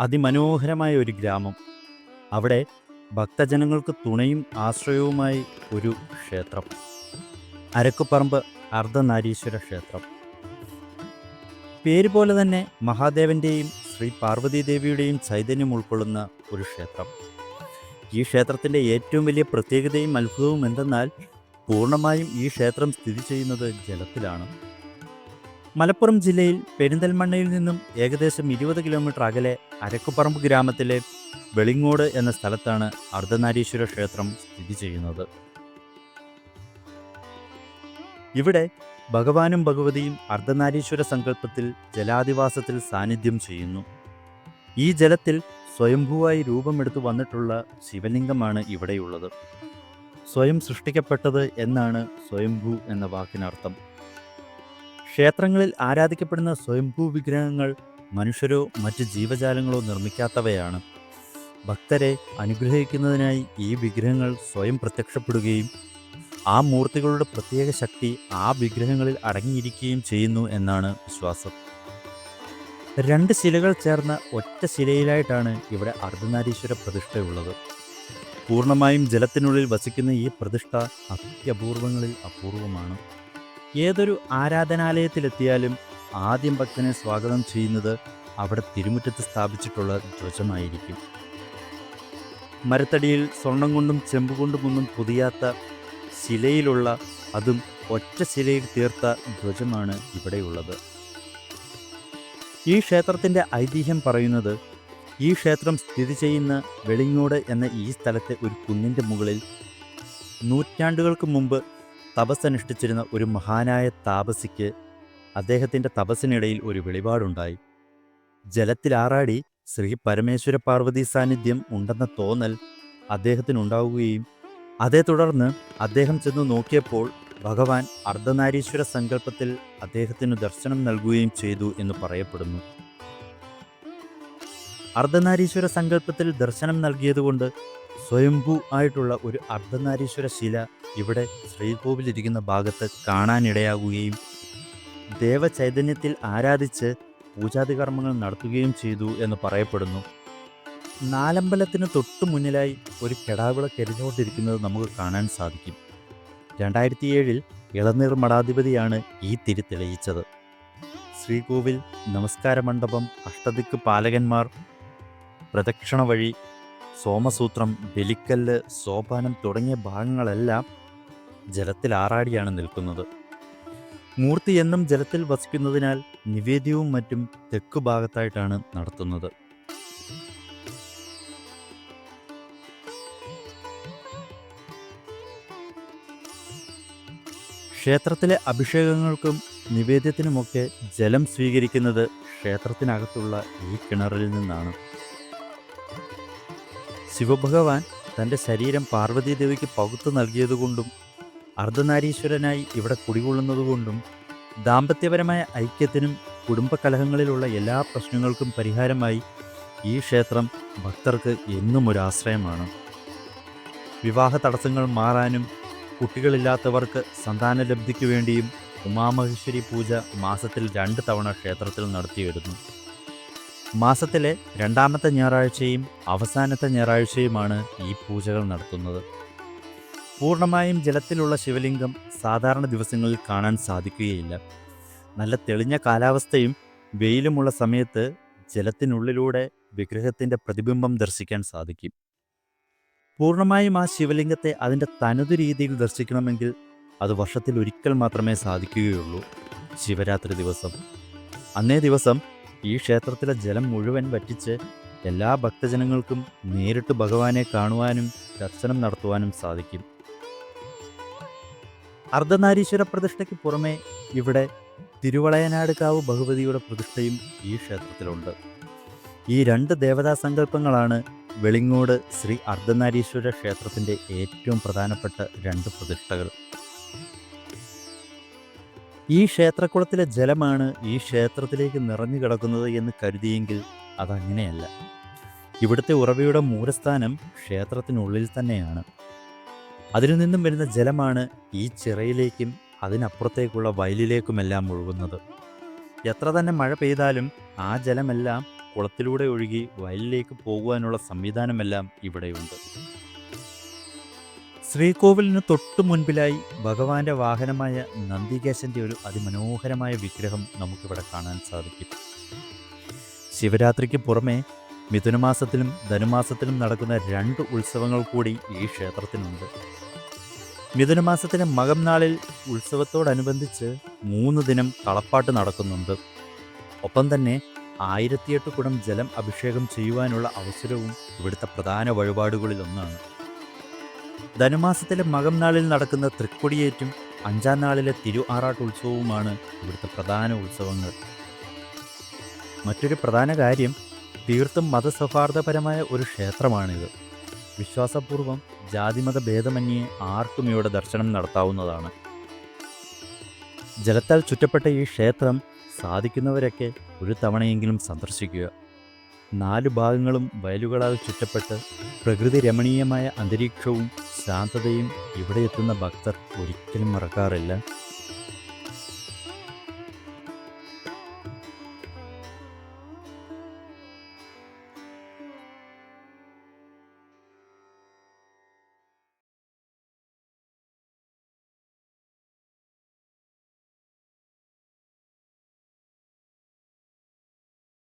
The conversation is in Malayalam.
അതിമനോഹരമായ ഒരു ഗ്രാമം. അവിടെ ഭക്തജനങ്ങൾക്ക് തുണയും ആശ്രയവുമായി ഒരു ക്ഷേത്രം. അരക്കുപറമ്പ് അർദ്ധനാരീശ്വര ക്ഷേത്രം. പേര് പോലെ തന്നെ മഹാദേവന്റെയും ശ്രീ പാർവതീദേവിയുടെയും ചൈതന്യം ഉൾക്കൊള്ളുന്ന ഒരു ക്ഷേത്രം. ഈ ക്ഷേത്രത്തിന്റെ ഏറ്റവും വലിയ പ്രത്യേകതയും അത്ഭുതവും എന്തെന്നാൽ പൂർണമായും ഈ ക്ഷേത്രം സ്ഥിതി ചെയ്യുന്നത് ജലത്തിലാണ്. മലപ്പുറം ജില്ലയിൽ പെരിന്തൽമണ്ണയിൽ നിന്നും ഏകദേശം ഇരുപത് കിലോമീറ്റർ അകലെ അരക്കുപറമ്പ് ഗ്രാമത്തിലെ വെളിങ്ങോട് എന്ന സ്ഥലത്താണ് അർദ്ധനാരീശ്വര ക്ഷേത്രം സ്ഥിതി ചെയ്യുന്നത്. ഇവിടെ ഭഗവാനും ഭഗവതിയും അർദ്ധനാരീശ്വര സങ്കല്പത്തിൽ ജലാധിവാസത്തിൽ സാന്നിധ്യം ചെയ്യുന്നു. ഈ ജലത്തിൽ സ്വയംഭൂവായി രൂപമെടുത്തു വന്നിട്ടുള്ള ശിവലിംഗമാണ് ഇവിടെയുള്ളത്. സ്വയം സൃഷ്ടിക്കപ്പെട്ടത് എന്നാണ് സ്വയംഭൂ എന്ന വാക്കിനർത്ഥം. ക്ഷേത്രങ്ങളിൽ ആരാധിക്കപ്പെടുന്ന സ്വയംഭൂ വിഗ്രഹങ്ങൾ മനുഷ്യരോ മറ്റ് ജീവജാലങ്ങളോ നിർമ്മിക്കാത്തവയാണ്. ഭക്തരെ അനുഗ്രഹിക്കുന്നതിനായി ഈ വിഗ്രഹങ്ങൾ സ്വയം പ്രത്യക്ഷപ്പെടുകയും ആ മൂർത്തികളുടെ പ്രത്യേക ശക്തി ആ വിഗ്രഹങ്ങളിൽ അടങ്ങിയിരിക്കുകയും ചെയ്യുന്നു എന്നാണ് വിശ്വാസം. രണ്ട് ശിലകൾ ചേർന്ന ഒറ്റ ശിലയിലായിട്ടാണ് ഇവിടെ അർദ്ധനാരീശ്വര പ്രതിഷ്ഠയുള്ളത്. പൂർണമായും ജലത്തിനുള്ളിൽ വസിക്കുന്ന ഈ പ്രതിഷ്ഠ അത്യപൂർവങ്ങളിൽ അപൂർവമാണ്. ഏതൊരു ആരാധനാലയത്തിലെത്തിയാലും ആദ്യം ഭക്തനെ സ്വാഗതം ചെയ്യുന്നത് അവിടെ തിരുമുറ്റത്ത് സ്ഥാപിച്ചിട്ടുള്ള ധ്വജമായിരിക്കും. മരത്തടിയിൽ സ്വർണം കൊണ്ടും ചെമ്പ് കൊണ്ടുമൊന്നും പുതിയാത്ത ശിലയിലുള്ള അതും ഒറ്റ ശിലയിൽ തീർത്ത ധ്വജമാണ് ഇവിടെയുള്ളത്. ഈ ക്ഷേത്രത്തിന്റെ ഐതിഹ്യം പറയുന്നത് ഈ ക്ഷേത്രം സ്ഥിതി ചെയ്യുന്ന വെളിങ്ങോട് എന്ന ഈ സ്ഥലത്തെ ഒരു കുന്നിന്റെ മുകളിൽ നൂറ്റാണ്ടുകൾക്ക് മുമ്പ് തപസ്സനുഷ്ഠിച്ചിരുന്ന ഒരു മഹാനായ താപസിക്ക് അദ്ദേഹത്തിന്റെ തപസ്സിനിടയിൽ ഒരു വെളിപാടുണ്ടായി. ജലത്തിലാറാടി ശ്രീ പരമേശ്വര പാർവതി സാന്നിധ്യം ഉണ്ടെന്ന തോന്നൽ അദ്ദേഹത്തിനുണ്ടാവുകയും അതേ തുടർന്ന് അദ്ദേഹം ചെന്ന് നോക്കിയപ്പോൾ ഭഗവാൻ അർദ്ധനാരീശ്വര സങ്കല്പത്തിൽ അദ്ദേഹത്തിന് ദർശനം നൽകുകയും ചെയ്തു എന്ന് പറയപ്പെടുന്നു. അർദ്ധനാരീശ്വര സങ്കല്പത്തിൽ ദർശനം നൽകിയതുകൊണ്ട് സ്വയംഭൂ ആയിട്ടുള്ള ഒരു അർദ്ധനാരീശ്വര ശില ഇവിടെ ശ്രീകോവിലിരിക്കുന്ന ഭാഗത്ത് കാണാനിടയാകുകയും ദേവചൈതന്യത്തിൽ ആരാധിച്ച് പൂജാതി കർമ്മങ്ങൾ നടത്തുകയും ചെയ്തു എന്ന് പറയപ്പെടുന്നു. നാലമ്പലത്തിന് തൊട്ടു മുന്നിലായി ഒരു കെടാവിള കരിഞ്ഞുകൊണ്ടിരിക്കുന്നത് നമുക്ക് കാണാൻ സാധിക്കും. രണ്ടായിരത്തി ഏഴിൽ ഇളനീർ മഠാധിപതിയാണ് ഈ തിരി തെളിയിച്ചത്. ശ്രീകോവിൽ നമസ്കാര മണ്ഡപം അഷ്ടദിക്ക് പാലകന്മാർ പ്രദക്ഷിണ വഴി സോമസൂത്രം ബലിക്കല്ല് സോപാനം തുടങ്ങിയ ഭാഗങ്ങളെല്ലാം ജലത്തിൽ ആറാടിയാണ് നിൽക്കുന്നത്. മൂർത്തി എന്നും ജലത്തിൽ വസിക്കുന്നതിനാൽ നിവേദ്യവും മറ്റും തെക്കു ഭാഗത്തായിട്ടാണ് നടത്തുന്നത്. ക്ഷേത്രത്തിലെ അഭിഷേകങ്ങൾക്കും നിവേദ്യത്തിനുമൊക്കെ ജലം സ്വീകരിക്കുന്നത് ക്ഷേത്രത്തിനകത്തുള്ള ഈ കിണറിൽ നിന്നാണ്. ശിവഭഗവാൻ തന്റെ ശരീരം പാർവതീദേവിക്ക് പകുത്തു നൽകിയതുകൊണ്ടും അർദ്ധനാരീശ്വരനായി ഇവിടെ കുടികൊള്ളുന്നതുകൊണ്ടും ദാമ്പത്യപരമായ ഐക്യത്തിനും കുടുംബകലഹങ്ങളിലുള്ള എല്ലാ പ്രശ്നങ്ങൾക്കും പരിഹാരമായി ഈ ക്ഷേത്രം ഭക്തർക്ക് എന്നും ഒരു ആശ്രയമാണ്. വിവാഹ തടസ്സങ്ങൾ മാറാനും കുട്ടികളില്ലാത്തവർക്ക് സന്താനലബ്ധിക്ക് വേണ്ടിയും ഉമാമഹേശ്വരി പൂജ മാസത്തിൽ രണ്ട് തവണ ക്ഷേത്രത്തിൽ നടത്തിവരുന്നു. മാസത്തിലെ രണ്ടാമത്തെ ഞായറാഴ്ചയും അവസാനത്തെ ഞായറാഴ്ചയുമാണ് ഈ പൂജകൾ നടത്തുന്നത്. പൂർണമായും ജലത്തിലുള്ള ശിവലിംഗം സാധാരണ ദിവസങ്ങളിൽ കാണാൻ സാധിക്കുകയില്ല. നല്ല തെളിഞ്ഞ കാലാവസ്ഥയും വെയിലുമുള്ള സമയത്ത് ജലത്തിനുള്ളിലൂടെ വിഗ്രഹത്തിന്റെ പ്രതിബിംബം ദർശിക്കാൻ സാധിക്കും. പൂർണമായും ആ ശിവലിംഗത്തെ അതിന്റെ തനതു രീതിയിൽ ദർശിക്കണമെങ്കിൽ അത് വർഷത്തിൽ ഒരിക്കൽ മാത്രമേ സാധിക്കുകയുള്ളൂ. ശിവരാത്രി ദിവസം. അന്നേ ദിവസം ഈ ക്ഷേത്രത്തിലെ ജലം മുഴുവൻ വറ്റിച്ച് എല്ലാ ഭക്തജനങ്ങൾക്കും നേരിട്ട് ഭഗവാനെ കാണുവാനും ദർശനം നടത്തുവാനും സാധിക്കും. അർദ്ധനാരീശ്വര പ്രതിഷ്ഠയ്ക്ക് പുറമെ ഇവിടെ തിരുവളയനാട് കാവ് ഭഗവതിയുടെ പ്രതിഷ്ഠയും ഈ ക്ഷേത്രത്തിലുണ്ട്. ഈ രണ്ട് ദേവതാ സങ്കല്പങ്ങളാണ് വെളിങ്ങോട് ശ്രീ അർദ്ധനാരീശ്വര ക്ഷേത്രത്തിന്റെ ഏറ്റവും പ്രധാനപ്പെട്ട രണ്ട് പ്രതിഷ്ഠകൾ. ഈ ക്ഷേത്രക്കുളത്തിലെ ജലമാണ് ഈ ക്ഷേത്രത്തിലേക്ക് നിറഞ്ഞു കിടക്കുന്നത് എന്ന് കരുതിയെങ്കിൽ അതങ്ങനെയല്ല. ഇവിടുത്തെ ഉറവയുടെ മൂലസ്ഥാനം ക്ഷേത്രത്തിനുള്ളിൽ തന്നെയാണ്. അതിൽ നിന്നും വരുന്ന ജലമാണ് ഈ ചിറയിലേക്കും അതിനപ്പുറത്തേക്കുള്ള വയലിലേക്കുമെല്ലാം ഒഴുകുന്നത്. എത്ര തന്നെ മഴ പെയ്താലും ആ ജലമെല്ലാം കുളത്തിലൂടെ ഒഴുകി വയലിലേക്ക് പോകുവാനുള്ള സംവിധാനമെല്ലാം ഇവിടെയുണ്ട്. ശ്രീകോവിലിന് തൊട്ടു മുൻപിലായി ഭഗവാന്റെ വാഹനമായ നന്ദികേശന്റെ ഒരു അതിമനോഹരമായ വിഗ്രഹം നമുക്കിവിടെ കാണാൻ സാധിക്കും. ശിവരാത്രിക്ക് പുറമെ മിഥുനമാസത്തിലും ധനുമാസത്തിലും നടക്കുന്ന രണ്ട് ഉത്സവങ്ങൾ കൂടി ഈ ക്ഷേത്രത്തിനുണ്ട്. മിഥുനമാസത്തിലെ മകം നാളിൽ ഉത്സവത്തോടനുബന്ധിച്ച് മൂന്ന് ദിനം കളപ്പാട്ട് നടക്കുന്നുണ്ട്. ഒപ്പം തന്നെ ആയിരത്തിയെട്ട് കുടം ജലം അഭിഷേകം ചെയ്യുവാനുള്ള അവസരവും ഇവിടുത്തെ പ്രധാന വഴിപാടുകളിലൊന്നാണ്. ധനുമാസത്തിലെ മകം നാളിൽ നടക്കുന്ന തൃക്കൊടിയേറ്റും അഞ്ചാം നാളിലെ തിരു ആറാട്ട് ഉത്സവവുമാണ് ഇവിടുത്തെ പ്രധാന ഉത്സവങ്ങൾ. മറ്റൊരു പ്രധാന കാര്യം തീർത്തും മതസൗഹാർദ്ദപരമായ ഒരു ക്ഷേത്രമാണിത്. വിശ്വാസപൂർവം ജാതിമത ഭേദമന്യേ ആർക്കും ഇവിടെ ദർശനം നടത്താവുന്നതാണ്. ജലത്താൽ ചുറ്റപ്പെട്ട ഈ ക്ഷേത്രം സാധിക്കുന്നവരൊക്കെ ഒരു തവണയെങ്കിലും സന്ദർശിക്കുക. നാല് ഭാഗങ്ങളും വയലുകളാൽ ചുറ്റപ്പെട്ട് പ്രകൃതി രമണീയമായ അന്തരീക്ഷവും ശാന്തതയും ഇവിടെ എത്തുന്ന ഭക്തർ ഒരിക്കലും മറക്കാറില്ല.